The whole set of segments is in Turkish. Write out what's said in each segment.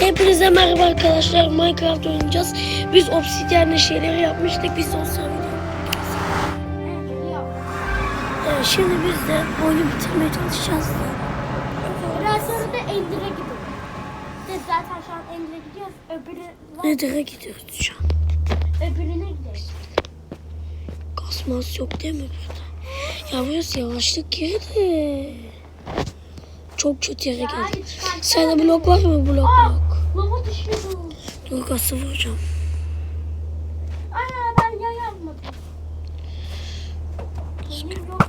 Hepinize merhaba arkadaşlar. Minecraft oynayacağız. Biz obsidyenle şeyleri yapmıştık. Biz sırada. Evet, şimdi biz de oyunu bitirmeye çalışacağız. Biraz sonra da Ender'e gidiyoruz. Biz zaten şu an Ender'e gidiyoruz. Öbürü. Nether'a gidiyoruz şu an. Öbürüne gideriz. Kasmaz yok değil mi burada? Ya burası yavaşlık de. Çok kötü yere geldik. Sende blok var mı? Blok yok. Lava düşüyorum. Dur gazı vuracağım. Ana ben yay yapmadım. Benim yok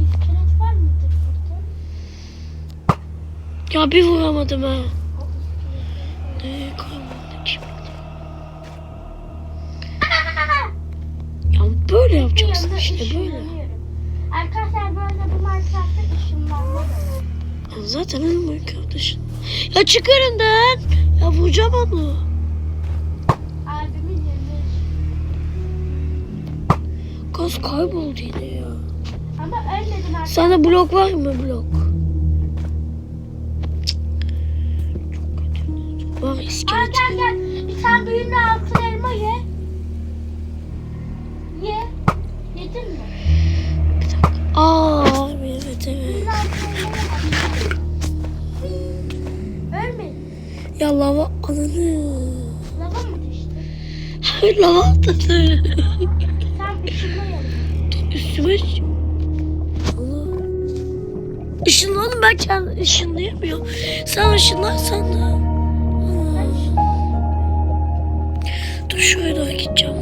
iskelet var mıdır burada? Ya bir vuramadım ha. Ne kalmadı kim? Ya böyle yapacaksın Yanında işte böyle. ışınlanıyorum. Arkadaşlar böyle bu Minecraft'ta ışınlanma var. Ya zaten ölmüyor kardeşim. Ya çık önümden. Ya vuracağım onu. Gaz kayboldu yine ya. Ama ölmedim arkadaşlar. Sende blok var mı blok? Çok kötü. Var Aa iskelet. gel gel. Bir tane büyüğünde altın elma ye. Ye. Yedin mi? Bir dakika. Aa Ya lava ananı. Lava mı düştü? Hayır lava atladı. Sen ışınlayalım. Üstüme ış- Allah. Işınlandım ben kendi ışınlayamıyorum. Sen ışınlarsan da. Dur şuraya doğru gideceğim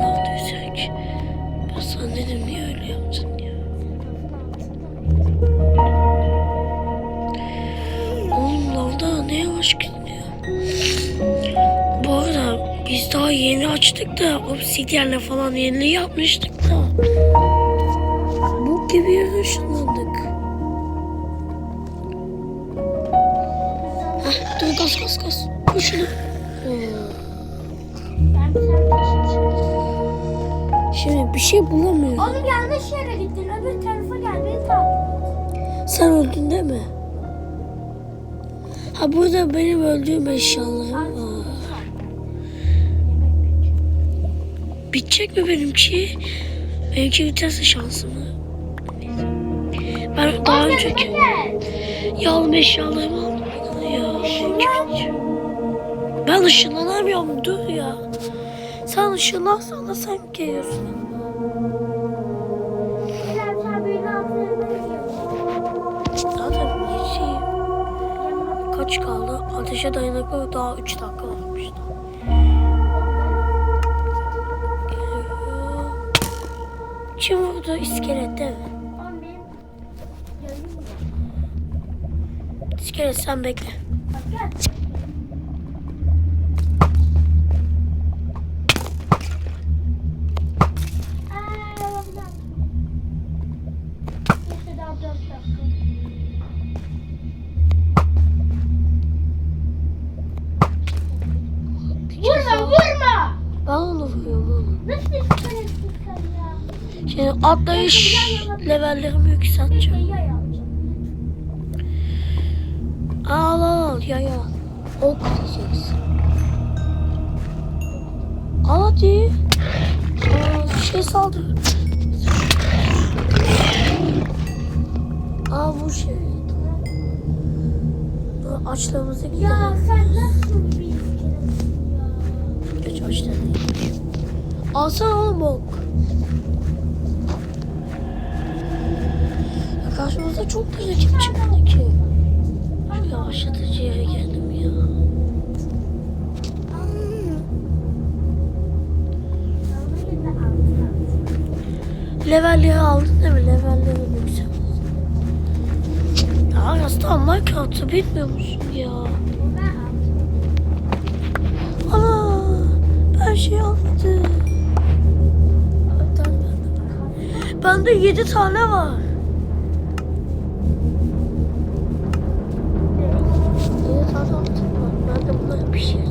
daha yeni açtık da obsidyenle falan yeni yapmıştık da. Bu gibi yere ışınlandık. Heh, dur gaz gaz gaz. Taşıyacağım. Şimdi bir şey bulamıyorum. Oğlum yanlış yere gittin. Öbür tarafa gel. Beni takip. Sen öldün değil mi? Ha burada benim öldüğüm eşyalarım Bitecek mi benimki? Benimki biterse şansım var. Ben daha önceki Gel. yalım eşyalarımı aldım. Ya. Ben ışınlanamıyorum dur ya. Sen ışınlarsan da sen geliyorsun. Zaten hiç şey kaç kaldı? Ateşe dayanıklı daha 3 dakika Kim vurdu? İskelet. İskelet sen bekle. Aa, Şimdi atlayış levellerimi yükselteceğim. Al al al ya ya. Ok diyeceksin. Al hadi. Aa, şey saldı. Aa bu şey. Dur, Açlığımızı gidelim. Ya sen nasıl bir ya? Geç açlığını. Alsana oğlum ok. Karşımıza çok da rakip çıkmadı ki. Şu yavaşlatıcı yere geldim ya. Levelleri aldın değil mi? Levelleri yükselt. Ya aslında Minecraft'ı bilmiyor musun ya? Ana ben şey almadım. Bende yedi tane var.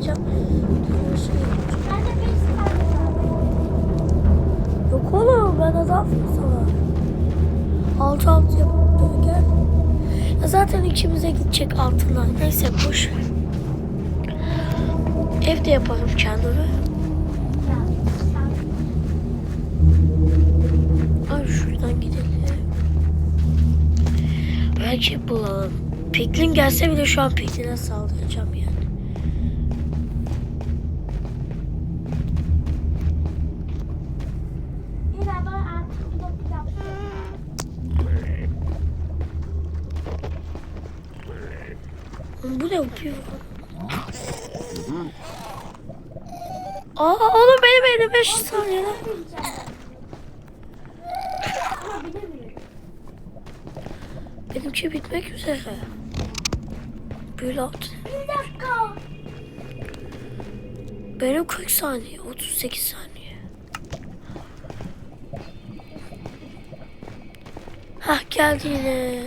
Yapacağım. Yok oğlum daha fazla var. Altı altı yapıp gel. Zaten ikimize gidecek altınlar. Neyse boş. Evde yaparım kendimi. Ay şuradan gidelim. Belki bulalım. Piglin gelse bile şu an Piglin'e saldıracağım Bu ne yapıyor? Aa oğlum benim 55 saniye. lan. Ama bilemiyorum. Benimki bitmek üzere. Böyle altı. Bir dakika. Benim 40 saniye, 38 saniye. Hah geldi yine.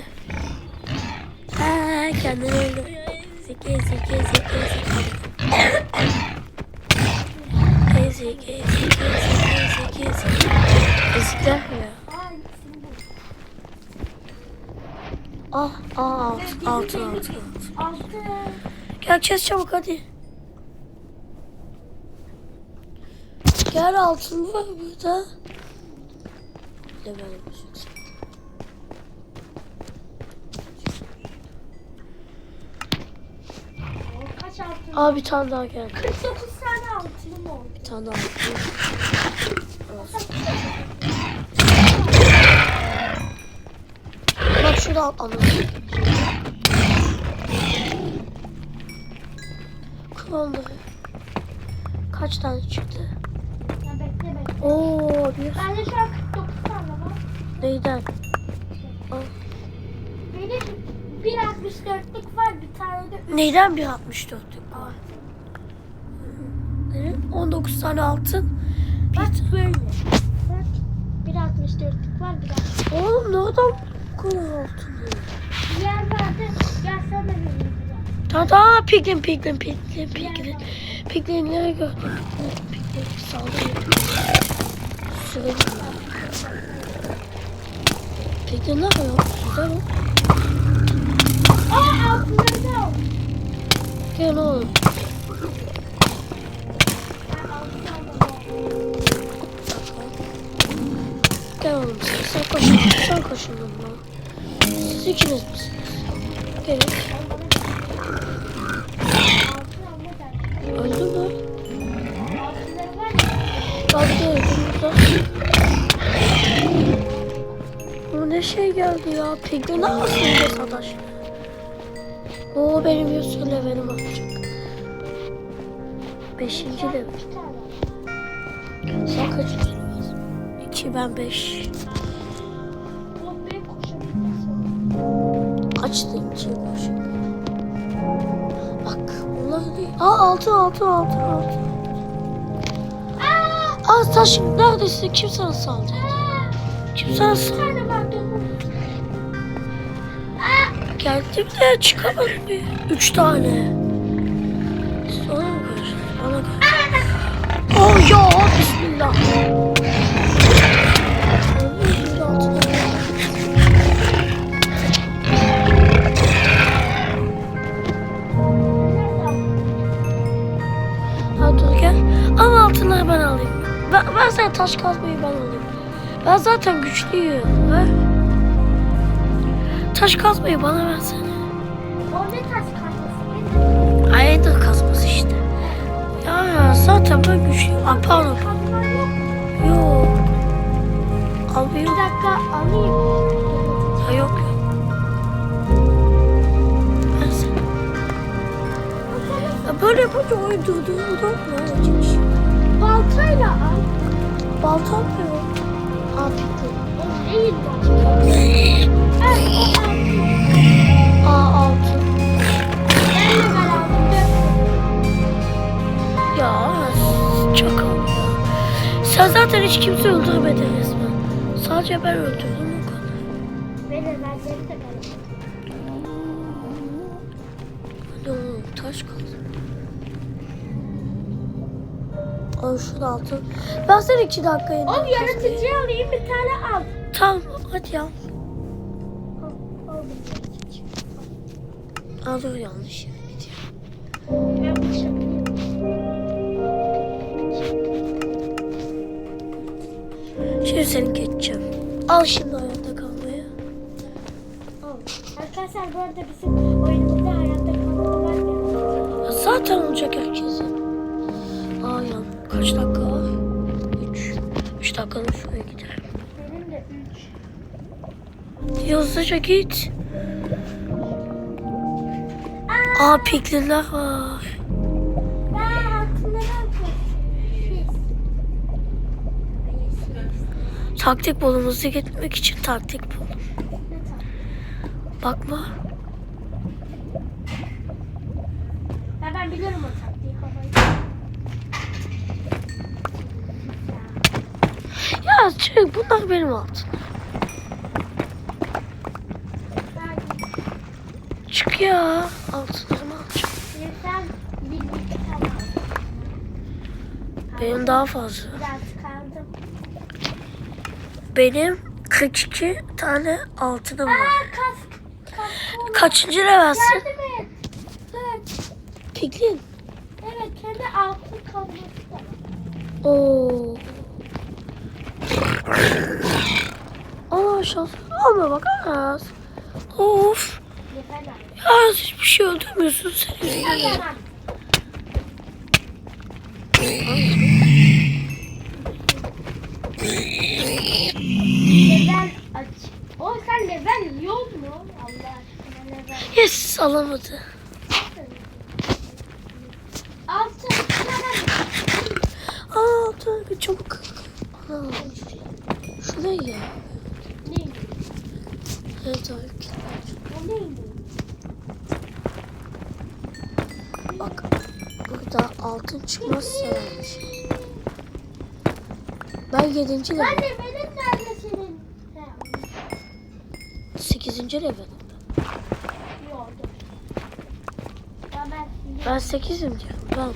Ha kendini öldü. Zeki zeki zeki. Zeki zeki zeki zeki zeki. Ezikler buldum. Ah ah alt altın altın altın. Altı. Gel kes çabuk hadi. Gel altın var burada. Bir de ben müzik. Kaç altın? Aa bir tane daha geldi. 49 tane altınım oldu. Bir tane daha altın. Bak şurada al anladım. Kullandı. Kaç tane çıktı? Ya bekle bekle. Oo bir Bende şu an 49 tane var. neyden? Al. Bir 64'lük var bir tane de Neyden bir 64'lük var? Evet, 19 tane altın. Bak böyle. Bak bir 64'lük var bir tane. Oğlum nereden bu kadar altın? Bir yer vardı. Gel sana vereyim. Ta ta piglin piglin piglin piglin. Piglinleri gördüm. Piglin saldırıyor. Süreli. Piglinler yok. Güzel o. Gel oğlum. Gel oğlum sen. Sen koşun. Sen koşun lan. Siz ikiniz misiniz? Gelin. Öldü mü? Bak burada. Bu ne şey geldi ya? Piglin aslında sataş. Oo benim Yusuf levelim atacak. Beşinci level. Sen kaçıncı? İki ben beş. Oh be koşabilmesi. Kaçtı iki koşu. Bak bunlar değil. Aa altın altın altın altın. Aa! Aa neredesin? Kim sana saldırdı? Kim sana Bir Geldim de çıkamadım bir. Üç tane. Sonra mı karıştı? Bana karıştı. Oh ya bismillah. Ha dur gel. Ama altınları ben alayım. Ben, ben sana taş kazmayı ben alayım. Ben zaten güçlüyüm. Ver. Taş kazmayı bana versene. O ne taş kazması? Aydır kazması işte. Ya, ya zaten ben güçlüyüm. Aa, pardon. Yok. Yok. Bir dakika alayım. Ha, yok yok. Ya böyle yapınca oyun durduğunda ne olacak? Baltayla al. Baltam da yok. O değil balta. Sen zaten hiç kimse öldürmedin resmen. Sadece ben öldürdüm o kadar. Ve de beraber. Ne oğlum taş kaldı. Al şunu altın. Ben sana iki dakika yedim. Oğlum yaratıcı alayım bir tane al. Tamam hadi al. Dur yanlış yere gidiyor. Şimdi seni geçeceğim. Al şimdi hayatta kalmayı. Al. Arkadaşlar bu arada bizim oyunumuzda hayatta kalma var ya. Ya zaten olacak herkesin. Aa ya kaç dakika var? Üç. Üç dakikada şuraya giderim. Benim de 3. Hızlıca git. Aa piklinler var. Taktik bulumuzu gitmek için taktik tamam. Bakma. Ya ben biliyorum o taktiği havayı. Ya çık bunlar benim altın. Çık ya. Altınlarımı alacağım. Benim daha fazla. Benim 42 tane altınım var. Aa. Kaçıncı levelsin? Piklin. Evet kendi altın var. Oo. Aa şans. Ama bak az. Of. Yeter Ya hiçbir şey öldürmüyorsun sen. Level aç. O sen level yok mu? Allah aşkına level. Yes alamadı. 7. Ben level. de benim nerede senin? He. 8. level. Yok. ben Ben 8'im diyorum. Ben.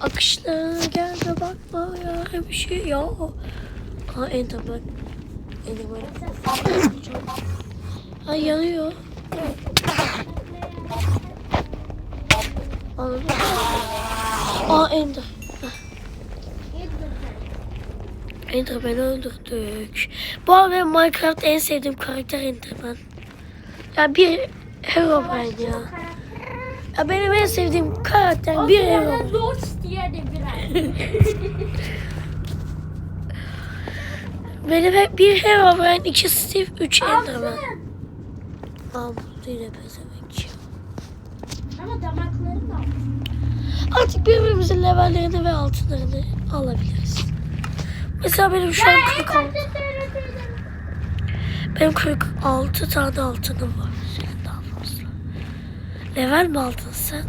Akışlarına gel de bakma ya bir şey ya. Aa Enderman. Enderman. Ay yanıyor. Anladın mı? Aa Ender. Enderman'ı öldürdük. Bu arada benim Minecraft en sevdiğim karakter Enderman. Ya bir Herobrine ya. Ya benim en sevdiğim karakter bir Herobrine. Lost diye de biraz. Benim hep bir Herobrine, iki Steve, üç Enderman. Aa bu yine pezevenk. Ama damakları da altın. Artık birbirimizin levellerini ve altınlarını alabiliriz. Mesela benim şu an 46. Benim 46 tane altınım var. Senin daha fazla. Level mi aldın sen?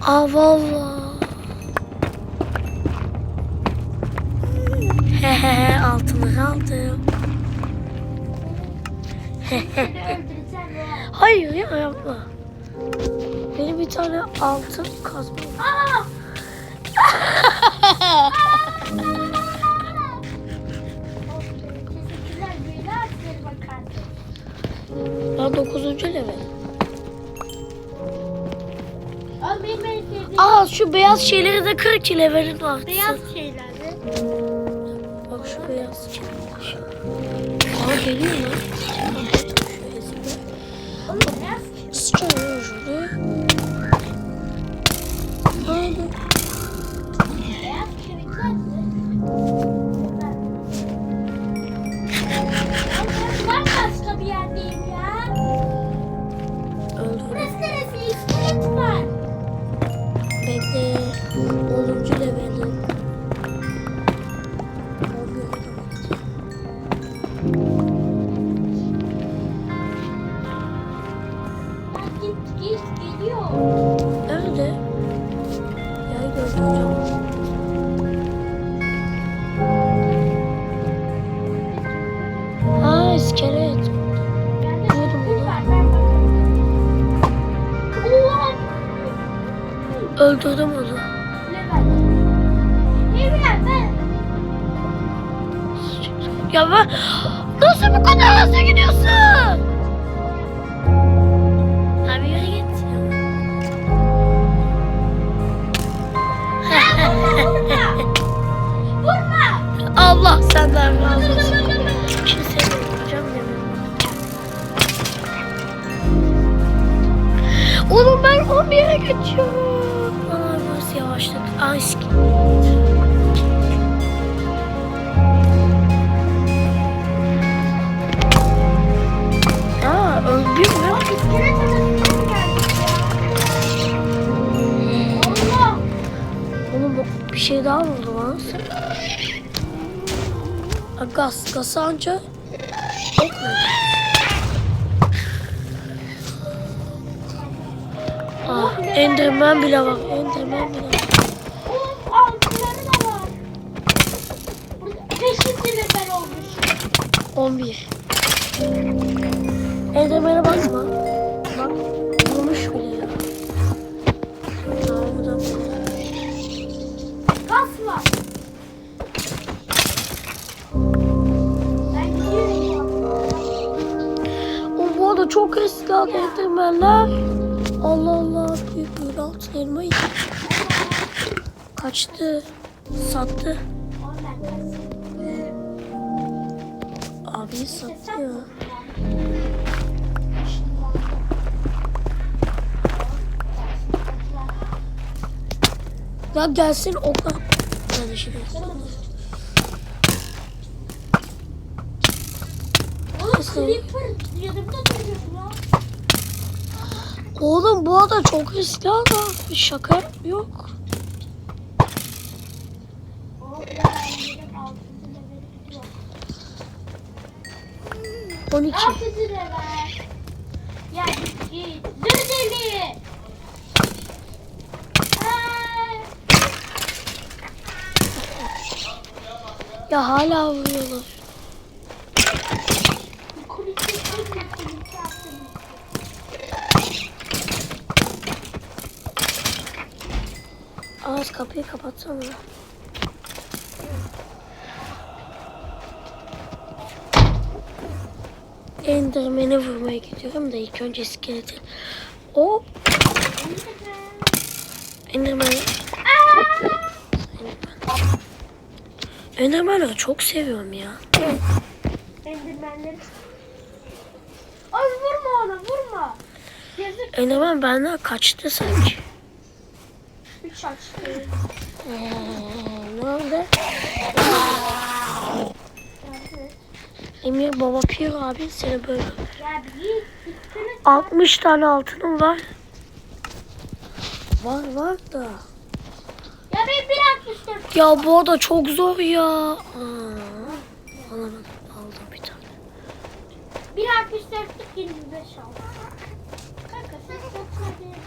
Aa valla. Hehehe altını aldım. Hayır ya yapma. Benim bir tane altın var. Bakarsın. Ben 9. level. Aa şu beyaz şeyleri de kır ki levelin artsın. beyaz şeylerdi. Bak şu beyaz şeyler. Aa geliyor lan. Gaz, gaz anca. Mu? Ah, Enderman bile var. Enderman bile var. Olmuş. 11. Enderman'e bakma. Çok eski Enderman'ler. Allah Allah büyük büyük altın elma yedi. Kaçtı. Sattı. Abi sattı ya. Ya gelsin. Hadi şimdi. Oğlum Creeper yanımda duruyor. Oğlum bu ada çok eski ama şaka yok. Oğlum ya benim altıncı levelim yok. 12. Altıncı level. Ya git git. Dur deli. Ay. Ya hala vuruyorlar. Kapıyı kapatsana. Enderman'e vurmaya gidiyorum da ilk önce iskeleti. O Enderman'ı Enderman'ı çok seviyorum ya. Endirmenleri. Ay vurma ona vurma. Yazık. Enderman benden kaçtı sanki. Ee, saçlıyım. Oldu? Emir baba Pir abi seni böyle. Ya bir 60 tane altının var. Var var da. Ya ben bir 64. Ya bu da çok zor ya. Aa, aldım bir tane. Bir 64'lük 25 aldım. Kanka sen 94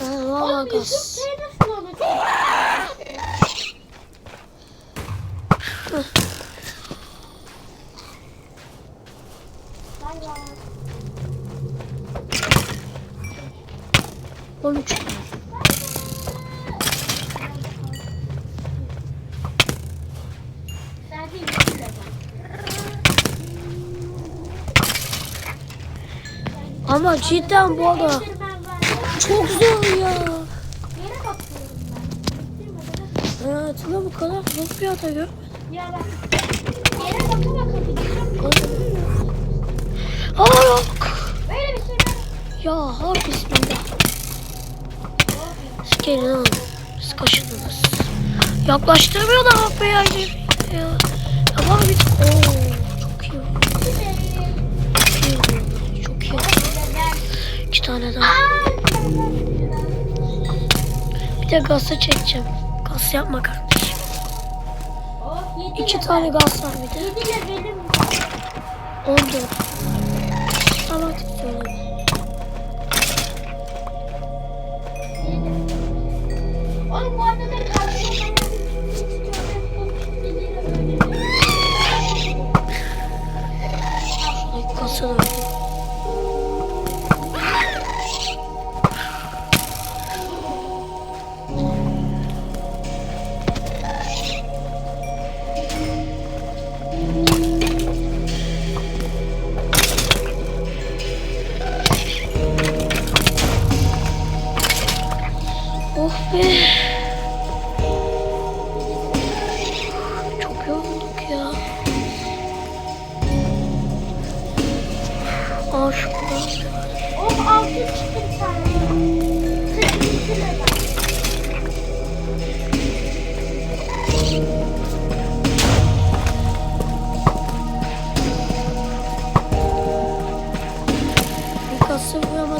Galapagos. On üç. Ama cidden bu arada çok zor ya. Yere bakıyorum ben. Ben hayatımda bu kadar zor bir ada görmedim. Ya bak. Yere baka baka gidiyorum. Aa yok. Böyle bir şey ben. Ya ha bismillah. Siz gelin oğlum. Siz kaşındınız. Yaklaştırmıyor da hap ya. Ya, ya bak bir... Oo, çok iyi. Çok iyi. Çok iyi. İki tane daha. Bir de gazı çekeceğim. Gaz yapma kardeşim. İki tane gaz var bir de. Yediyle benim. 14. Tamam söyle.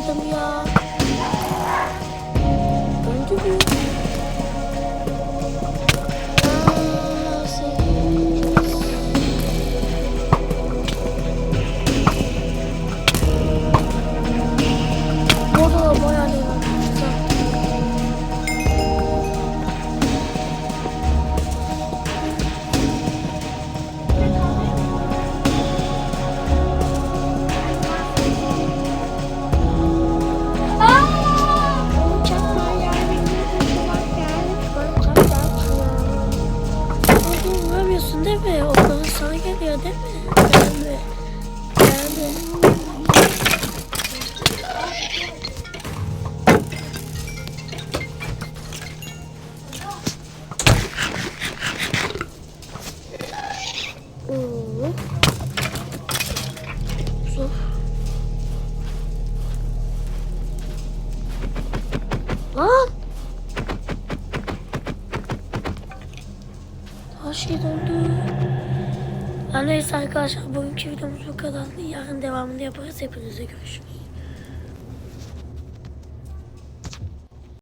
Yardım ya. Öldü mü? Değil mi? Okulun sana geliyor değil mi? Gelme. Gelme. Arkadaşlar bugünkü videomuz bu kadardı. Yarın devamını yaparız. Hepinize görüşürüz.